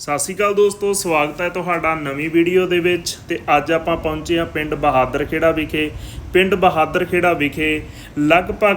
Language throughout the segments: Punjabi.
ਸਤਿ ਸ਼੍ਰੀ ਅਕਾਲ ਦੋਸਤੋ, ਸਵਾਗਤ ਹੈ ਤੁਹਾਡਾ ਨਵੀਂ ਵੀਡੀਓ ਦੇ ਵਿੱਚ ਤੇ ਅੱਜ ਆਪਾਂ ਪਹੁੰਚੇ ਹਾਂ ਪਿੰਡ ਬਹਾਦਰ ਖੇੜਾ ਵਿਖੇ। ਪਿੰਡ ਬਹਾਦਰ ਖੇੜਾ ਵਿਖੇ ਲਗਭਗ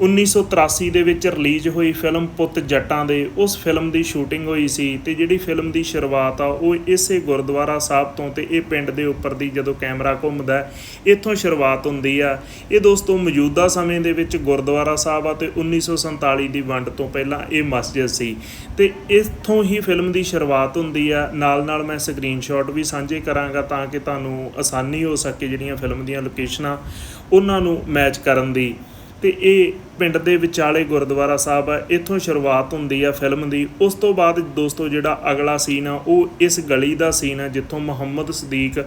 1983 ਦੇ ਵਿੱਚ ਰਿਲੀਜ਼ ਹੋਈ ਫਿਲਮ ਪੁੱਤ ਜੱਟਾਂ ਦੇ, ਉਸ ਫਿਲਮ ਦੀ ਸ਼ੂਟਿੰਗ ਹੋਈ ਸੀ ਤੇ ਜਿਹੜੀ ਫਿਲਮ ਦੀ ਸ਼ੁਰੂਆਤ ਆ, ਉਹ ਇਸੇ ਗੁਰਦੁਆਰਾ ਸਾਹਿਬ ਤੋਂ ਤੇ ਇਹ ਪਿੰਡ ਦੇ ਉੱਪਰ ਦੀ ਜਦੋਂ ਕੈਮਰਾ ਘੁੰਮਦਾ ਇੱਥੋਂ ਸ਼ੁਰੂਆਤ ਹੁੰਦੀ ਆ। ਇਹ ਦੋਸਤੋ ਮੌਜੂਦਾ ਸਮੇਂ ਦੇ ਵਿੱਚ ਗੁਰਦੁਆਰਾ ਸਾਹਿਬ ਆ ਤੇ 1947 ਦੀ ਵੰਡ ਤੋਂ ਪਹਿਲਾਂ ਇਹ ਮਸਜਿਦ ਸੀ ਤੇ ਇੱਥੋਂ ਹੀ ਫਿਲਮ ਦੀ ਸ਼ੁਰੂਆਤ ਹੁੰਦੀ ਆ। ਨਾਲ ਨਾਲ ਮੈਂ ਸਕਰੀਨਸ਼ਾਟ ਵੀ ਸਾਂਝੇ ਕਰਾਂਗਾ ਤਾਂ ਕਿ ਤੁਹਾਨੂੰ ਆਸਾਨੀ ਹੋ ਸਕੇ ਜਿਹੜੀਆਂ ਫਿਲਮ ਦੀਆਂ ਲੋਕੇਸ਼ਨਾਂ ਉਹਨਾਂ ਨੂੰ ਮੈਚ ਕਰਨ ਦੀ। ਤੇ ਇਹ ਪਿੰਡ ਦੇ ਵਿਚਾਲੇ ਗੁਰਦੁਆਰਾ ਸਾਹਿਬ ਹੈ ਇੱਥੋਂ ਸ਼ੁਰੂਆਤ ਹੁੰਦੀ ਆ ਫਿਲਮ ਦੀ। ਉਸ ਤੋਂ ਬਾਅਦ ਦੋਸਤੋ ਜਿਹੜਾ ਅਗਲਾ ਸੀਨ ਆ, ਉਹ ਇਸ ਗਲੀ ਦਾ ਸੀਨ ਆ, ਜਿੱਥੋਂ ਮੁਹੰਮਦ ਸਦੀਕ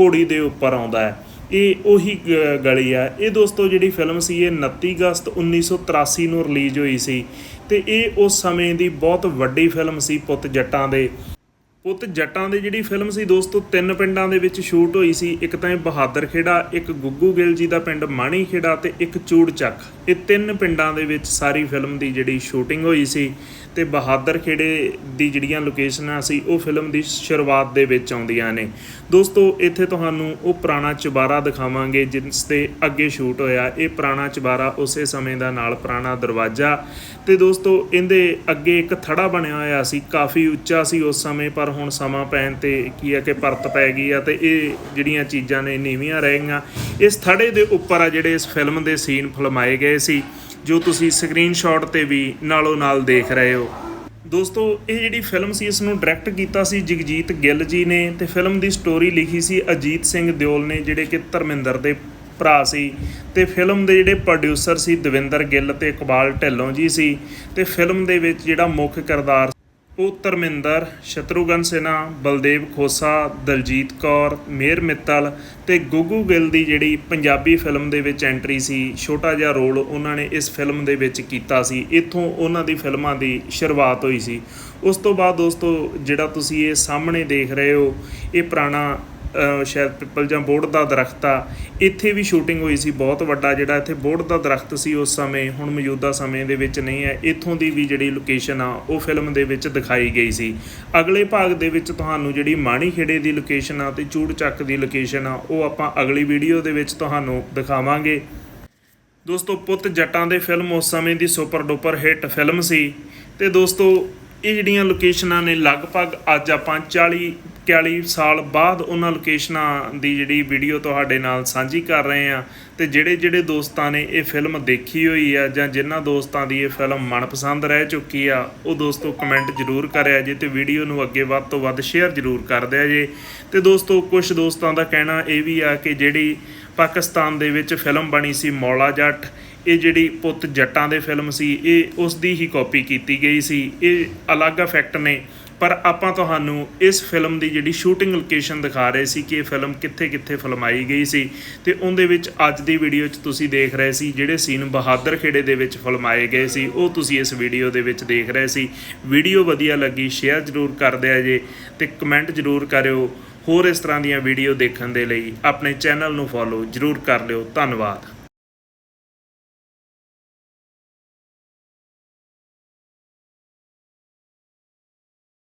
ਘੋੜੀ ਦੇ ਉੱਪਰ ਆਉਂਦਾ ਹੈ। ਇਹ ਉਹੀ ਗਲੀ ਆ। ਇਹ ਦੋਸਤੋ ਜਿਹੜੀ ਫਿਲਮ ਸੀ, ਇਹ 29 ਅਗਸਤ 1983 ਨੂੰ ਰਿਲੀਜ਼ ਹੋਈ ਸੀ। ਤੇ ਇਹ ਉਸ ਸਮੇਂ ਦੀ ਬਹੁਤ ਵੱਡੀ ਫਿਲਮ ਸੀ, ਪੁੱਤ ਜੱਟਾਂ ਦੇ। ਪੁੱਤ ਜੱਟਾਂ ਦੀ ਜਿਹੜੀ ਫਿਲਮ ਸੀ ਦੋਸਤੋ, ਤਿੰਨ ਪਿੰਡਾਂ ਦੇ ਵਿੱਚ ਸ਼ੂਟ ਹੋਈ ਸੀ। ਇੱਕ ਤਾਂ ਇਹ ਬਹਾਦਰ ਖੇੜਾ, ਇੱਕ ਗੁੱਗੂ ਗਿੱਲ ਜੀ ਦਾ ਪਿੰਡ ਮਾਣੀ ਖੇੜਾ ਤੇ ਇੱਕ ਚੂੜ ਚੱਕ। ਇਹ ਤਿੰਨ ਪਿੰਡਾਂ ਦੇ ਵਿੱਚ ਸਾਰੀ ਫਿਲਮ ਦੀ ਜਿਹੜੀ ਸ਼ੂਟਿੰਗ ਹੋਈ ਸੀ ਤੇ ਬਹਾਦਰ ਖੇੜੇ ਦੀ ਜਿਹੜੀਆਂ ਲੋਕੇਸ਼ਨਾਂ ਸੀ, ਉਹ ਫਿਲਮ ਦੀ ਸ਼ੁਰੂਆਤ ਦੇ ਵਿੱਚ ਆਉਂਦੀਆਂ ਨੇ। ਦੋਸਤੋ, ਇੱਥੇ ਤੁਹਾਨੂੰ ਉਹ ਪੁਰਾਣਾ ਚੁਬਾਰਾ ਦਿਖਾਵਾਂਗੇ ਜਿਸ ਤੇ ਅੱਗੇ ਸ਼ੂਟ ਹੋਇਆ। ਇਹ ਪੁਰਾਣਾ ਚੁਬਾਰਾ ਉਸੇ ਸਮੇਂ ਦਾ ਨਾਲ ਪੁਰਾਣਾ ਦਰਵਾਜ਼ਾ। ਤੇ ਦੋਸਤੋ, ਇਹਦੇ ਅੱਗੇ ਇੱਕ ਥੜਾ ਬਣਿਆ ਹੋਇਆ ਸੀ, ਕਾਫੀ ਉੱਚਾ ਸੀ ਉਸ ਸਮੇਂ, ਪਰ ਹੁਣ ਸਮਾਂ ਪੈਣ ਤੇ ਕੀ ਆ ਕਿ ਪਰਤ ਪੈ ਗਈ ਆ ਤੇ ਇਹ ਜਿਹੜੀਆਂ ਚੀਜ਼ਾਂ ਨੇ ਨੀਵੀਆਂ ਰਹਿ ਗਈਆਂ। ਇਸ ਥੜੇ ਦੇ ਉੱਪਰ ਆ ਜਿਹੜੇ ਇਸ ਫਿਲਮ ਦੇ ਸੀਨ ਫਿਲਮਾਏ ਗਏ ਸੀ, ਜੋ ਤੁਸੀਂ ਸਕਰੀਨਸ਼ਾਟ ਤੇ ਵੀ ਨਾਲੋਂ ਨਾਲ ਦੇਖ ਰਹੇ ਹੋ। ਦੋਸਤੋ, ਇਹ ਜਿਹੜੀ ਫਿਲਮ ਸੀ, ਇਸ ਨੂੰ ਡਾਇਰੈਕਟ ਕੀਤਾ ਸੀ ਜਗਜੀਤ ਗਿੱਲ ਜੀ ਨੇ ਤੇ ਫਿਲਮ ਦੀ ਸਟੋਰੀ ਲਿਖੀ ਸੀ ਅਜੀਤ ਸਿੰਘ ਦਿਓਲ ਨੇ, ਜਿਹੜੇ ਕਿ ਧਰਮਿੰਦਰ ਦੇ ਭਰਾ ਸੀ ਤੇ ਫਿਲਮ ਦੇ ਜਿਹੜੇ ਪ੍ਰੋਡਿਊਸਰ ਸੀ ਦਵਿੰਦਰ ਗਿੱਲ ਤੇ ਇਕਬਾਲ ਢਿੱਲੋਂ ਜੀ ਸੀ ਤੇ ਫਿਲਮ ਦੇ ਵਿੱਚ ਜਿਹੜਾ ਮੁੱਖ ਕਿਰਦਾਰ ਉਹ ਧਰਮਿੰਦਰ, ਸ਼ਤਰੂਗਨ ਸਿਨਹਾ ਬਲਦੇਵ ਖੋਸਾ, ਦਲਜੀਤ ਕੌਰ ਮੇਰ ਮਿੱਤਲ ਤੇ ਗੁੱਗੂ ਗਿੱਲ ਦੀ ਜਿਹੜੀ ਪੰਜਾਬੀ ਫਿਲਮ ਦੇ ਵਿੱਚ ਐਂਟਰੀ ਸੀ, ਛੋਟਾ ਜਿਹਾ ਰੋਲ ਉਹਨਾਂ ਨੇ ਇਸ ਫਿਲਮ ਦੇ ਵਿੱਚ ਕੀਤਾ ਸੀ। ਇੱਥੋਂ ਉਹਨਾਂ ਦੀ ਫਿਲਮਾਂ ਦੀ ਸ਼ੁਰੂਆਤ ਹੋਈ ਸੀ। ਉਸ ਤੋਂ ਬਾਅਦ ਦੋਸਤੋ, ਜਿਹੜਾ ਤੁਸੀਂ ਇਹ ਸਾਹਮਣੇ ਦੇਖ ਰਹੇ ਹੋ, ਇਹ ਪੁਰਾਣਾ ਸ਼ਾਇਦ ਪਿੱਪਲ ਜਾਂ ਬੋਰਡ ਦਾ ਦਰਖਤ ਆ। ਇੱਥੇ ਵੀ ਸ਼ੂਟਿੰਗ ਹੋਈ ਸੀ, ਬਹੁਤ ਵੱਡਾ ਜਿਹੜਾ ਇੱਥੇ ਬੋਰਡ ਦਾ ਦਰਖਤ ਸੀ ਉਸ ਸਮੇਂ, ਹੁਣ ਮੌਜੂਦਾ ਸਮੇਂ ਦੇ ਵਿੱਚ ਨਹੀਂ ਹੈ। ਇੱਥੋਂ ਦੀ ਵੀ ਜਿਹੜੀ ਲੋਕੇਸ਼ਨ ਆ, ਉਹ ਫਿਲਮ ਦੇ ਵਿੱਚ ਦਿਖਾਈ ਗਈ ਸੀ। ਅਗਲੇ ਭਾਗ ਦੇ ਵਿੱਚ ਤੁਹਾਨੂੰ ਜਿਹੜੀ ਮਾਣੀ ਖੇੜੇ ਦੀ ਲੋਕੇਸ਼ਨ ਆ ਤੇ ਚੂੜ ਚੱਕ ਦੀ ਲੋਕੇਸ਼ਨ ਆ, ਉਹ ਆਪਾਂ ਅਗਲੀ ਵੀਡੀਓ ਦੇ ਵਿੱਚ ਤੁਹਾਨੂੰ ਦਿਖਾਵਾਂਗੇ। ਦੋਸਤੋ, ਪੁੱਤ ਜੱਟਾਂ ਦੇ ਫਿਲਮ ਉਸ ਸਮੇਂ ਦੀ ਸੁਪਰ ਡੁਪਰ ਹਿੱਟ ਫਿਲਮ ਸੀ। ਤੇ ਦੋਸਤੋ ਇਹ ਜਿਹੜੀਆਂ ਲੋਕੇਸ਼ਨਾਂ ਨੇ ਲਗਭਗ ਅੱਜ ਆਪਾਂ 40 41 ਸਾਲ ਬਾਅਦ ਉਹਨਾਂ ਲੋਕੇਸ਼ਨਾਂ ਦੀ ਜਿਹੜੀ ਵੀਡੀਓ ਤੁਹਾਡੇ ਨਾਲ ਸਾਂਝੀ ਕਰ ਰਹੇ ਆ ਤੇ ਜਿਹੜੇ ਜਿਹੜੇ ਦੋਸਤਾਂ ਨੇ ਇਹ ਫਿਲਮ ਦੇਖੀ ਹੋਈ ਆ ਜਾਂ ਜਿਨ੍ਹਾਂ ਦੋਸਤਾਂ ਦੀ ਇਹ ਫਿਲਮ ਮਨਪਸੰਦ ਰਹਿ ਚੁੱਕੀ ਆ, ਉਹ ਦੋਸਤੋ ਕਮੈਂਟ ਜ਼ਰੂਰ ਕਰਿਆ ਜੇ ਤੇ ਵੀਡੀਓ ਨੂੰ ਅੱਗੇ ਵੱਧ ਤੋਂ ਵੱਧ ਸ਼ੇਅਰ ਜ਼ਰੂਰ ਕਰ ਦਿਆ ਜੇ। ਤੇ ਦੋਸਤੋ ਕੁਝ ਦੋਸਤਾਂ ਦਾ ਕਹਿਣਾ ਇਹ ਵੀ ਆ ਕਿ ਜਿਹੜੀ ਪਾਕਿਸਤਾਨ ਦੇ ਵਿੱਚ ਫਿਲਮ ਬਣੀ ਸੀ ਮੌਲਾ ਜੱਟ ਇਹ ਜਿਹੜੀ ਪੁੱਤ ਜੱਟਾਂ ਦੇ ਫਿਲਮ ਸੀ, ਇਹ ਉਸ ਦੀ ਹੀ ਕਾਪੀ ਕੀਤੀ ਗਈ ਸੀ। ਇਹ ਅਲੱਗ ਇਫੈਕਟ ਨੇ। ਪਰ ਆਪਾਂ ਤੁਹਾਨੂੰ ਇਸ ਫਿਲਮ ਦੀ ਜਿਹੜੀ ਸ਼ੂਟਿੰਗ ਲੋਕੇਸ਼ਨ ਦਿਖਾ ਰਹੇ ਸੀ ਕਿ ਇਹ ਫਿਲਮ ਕਿੱਥੇ ਕਿੱਥੇ ਫਲਮਾਈ ਗਈ ਸੀ ਤੇ ਉਹਦੇ ਵਿੱਚ ਅੱਜ ਦੀ ਵੀਡੀਓ 'ਚ ਤੁਸੀਂ ਦੇਖ ਰਹੇ ਸੀ ਜਿਹੜੇ ਸੀਨ ਬਹਾਦਰ ਖੇੜੇ ਦੇ ਵਿੱਚ ਫਿਲਮਾਏ ਗਏ ਸੀ, ਉਹ ਤੁਸੀਂ ਇਸ ਵੀਡੀਓ ਦੇ ਵਿੱਚ ਦੇਖ ਰਹੇ ਸੀ। ਵੀਡੀਓ ਵਧੀਆ ਲੱਗੀ ਸ਼ੇਅਰ ਜ਼ਰੂਰ ਕਰ ਦਿਆ ਜੇ ਤੇ ਕਮੈਂਟ ਜ਼ਰੂਰ ਕਰਿਓ। ਹੋਰ ਇਸ ਤਰ੍ਹਾਂ ਦੀਆਂ ਵੀਡੀਓ ਦੇਖਣ ਦੇ ਲਈ ਆਪਣੇ ਚੈਨਲ ਨੂੰ ਫੋਲੋ ਜ਼ਰੂਰ ਕਰ ਲਿਓ। ਧੰਨਵਾਦ।